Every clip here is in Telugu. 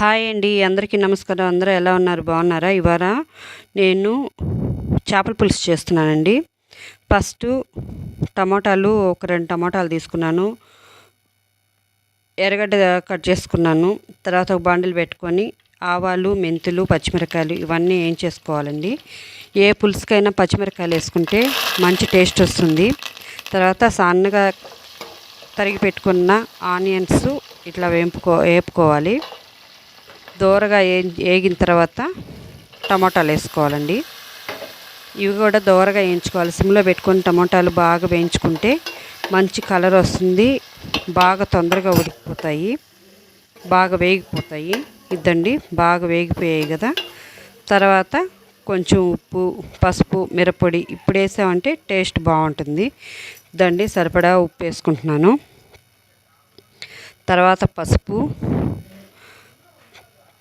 హాయ్ అండి అందరికీ నమస్కారం. అందరూ ఎలా ఉన్నారు? బాగున్నారా? ఇవాళ నేను చేపల పులుసు చేస్తున్నానండి. ఫస్ట్ టమాటాలు ఒక రెండు టమాటాలు తీసుకున్నాను. ఎర్రగడ్డ కట్ చేసుకున్నాను. తర్వాత ఒక బాండిల్ పెట్టుకొని ఆవాలు మెంతులు పచ్చిమిరకాయలు ఇవన్నీ ఏం చేసుకోవాలండి. ఏ పులుసుకైనా పచ్చిమిరకాయలు వేసుకుంటే మంచి టేస్ట్ వస్తుంది. తర్వాత సన్నగా తరిగి పెట్టుకున్న ఆనియన్స్ ఇట్లా వేపుకో వేపుకోవాలి. దోరగా వేగిన తర్వాత టమాటాలు వేసుకోవాలండి. ఇవి కూడా దోరగా వేయించుకోవాలి. సిమ్లో పెట్టుకొని టమాటాలు బాగా వేయించుకుంటే మంచి కలర్ వస్తుంది. బాగా తొందరగా ఉడికిపోతాయి. బాగా వేగిపోతాయి. ఇద్దండి బాగా వేగిపోయాయి కదా. తర్వాత కొంచెం ఉప్పు పసుపు మిరపొడి ఇప్పుడు వేసామంటే టేస్ట్ బాగుంటుంది. దండి సరిపడా ఉప్పు వేసుకుంటున్నాను. తర్వాత పసుపు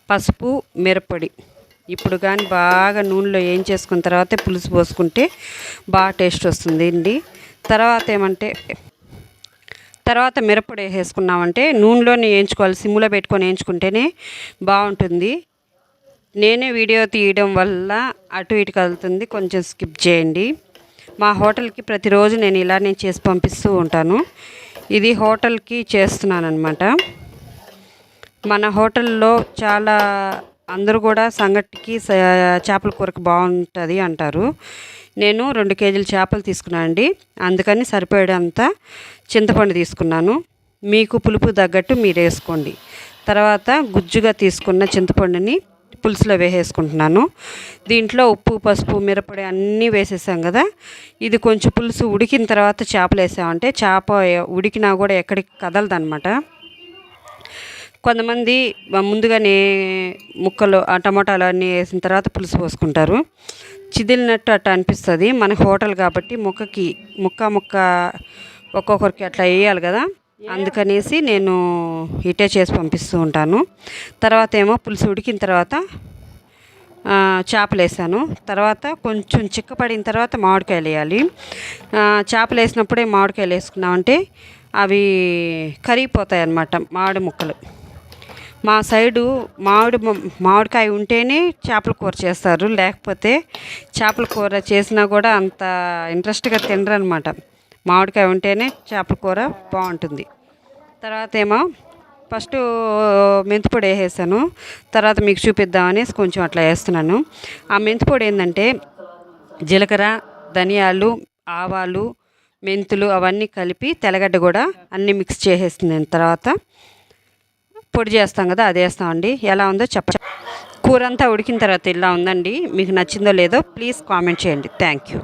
పసుపు మిరపొడి. ఇప్పుడు కానీ బాగా నూనెలో ఏం చేసుకున్న తర్వాత పులుసు పోసుకుంటే బాగా టేస్ట్ వస్తుంది అండి తర్వాత ఏమంటే తర్వాత మిరప్పొడి వేసుకున్నామంటే నూనెలోనే వేయించుకోవాలి. సిమ్లో పెట్టుకొని వేయించుకుంటేనే బాగుంటుంది. నేనే వీడియో తీయడం వల్ల అటు ఇటు కలుగుతుంది కొంచెం స్కిప్ చేయండి. మా హోటల్కి ప్రతిరోజు నేను ఇలా నేను చేసి పంపిస్తూ ఉంటాను. ఇది హోటల్కి చేస్తున్నాను అనమాట మన హోటల్లో చాలా అందరూ కూడా సంగటికి చేపల కూరకు బాగుంటుంది అంటారు. నేను రెండు కేజీల చేపలు తీసుకున్నాను అండి. అందుకని సరిపోయేంత చింతపండు తీసుకున్నాను. మీకు పులుపు తగ్గట్టు మీరు వేసుకోండి. తర్వాత గుజ్జుగా తీసుకున్న చింతపండుని పులుసులో వేసేసుకుంటున్నాను. దీంట్లో ఉప్పు పసుపు మిరపొడి అన్నీ వేసేసాం కదా. ఇది కొంచెం పులుసు ఉడికిన తర్వాత చేపలు వేసామంటే చేప ఉడికినా కూడా ఎక్కడికి కదలదనమాట కొంతమంది ముందుగానే ముక్కలు ఆ టమాటాలు అన్నీ వేసిన తర్వాత పులుసు పోసుకుంటారు. చిదిలినట్టు అట్లా అనిపిస్తుంది. మన హోటల్ కాబట్టి ముక్కకి ముక్క ముక్క ఒక్కొక్కరికి అట్లా వేయాలి కదా. అందుకనేసి నేను ఇటే చేసి పంపిస్తూ ఉంటాను. తర్వాత ఏమో పులుసు ఉడికిన తర్వాత చేపలు వేసాను. తర్వాత కొంచెం చిక్కపడిన తర్వాత మామిడికాయలు వేయాలి. చేపలు వేసినప్పుడే మామిడికాయలు వేసుకున్నామంటే అవి కరిగిపోతాయి అన్నమాట మామిడి ముక్కలు. మా సైడు మామిడి మామిడికాయ ఉంటేనే చేపల కూర చేస్తారు. లేకపోతే చేపల కూర చేసినా కూడా అంత ఇంట్రెస్ట్గా తినరు అనమాట మామిడికాయ ఉంటేనే చేపల కూర బాగుంటుంది. తర్వాత ఏమో ఫస్ట్ మెంతిపొడి వేసేసాను. తర్వాత మీకు చూపిద్దామని కొంచెం అట్లా వేస్తున్నాను. ఆ మెంతిపొడి ఏంటంటే జీలకర్ర ధనియాలు ఆవాలు మెంతులు అవన్నీ కలిపి తెల్లగడ్డ కూడా అన్నీ మిక్స్ చేసేసింది తర్వాత పొడి చేస్తాం కదా అది వేస్తామండి. ఎలా ఉందో చెప్ప కూర అంతా ఉడికిన తర్వాత ఇలా ఉందండి. మీకు నచ్చిందో లేదో ప్లీజ్ కామెంట్ చేయండి. Thank you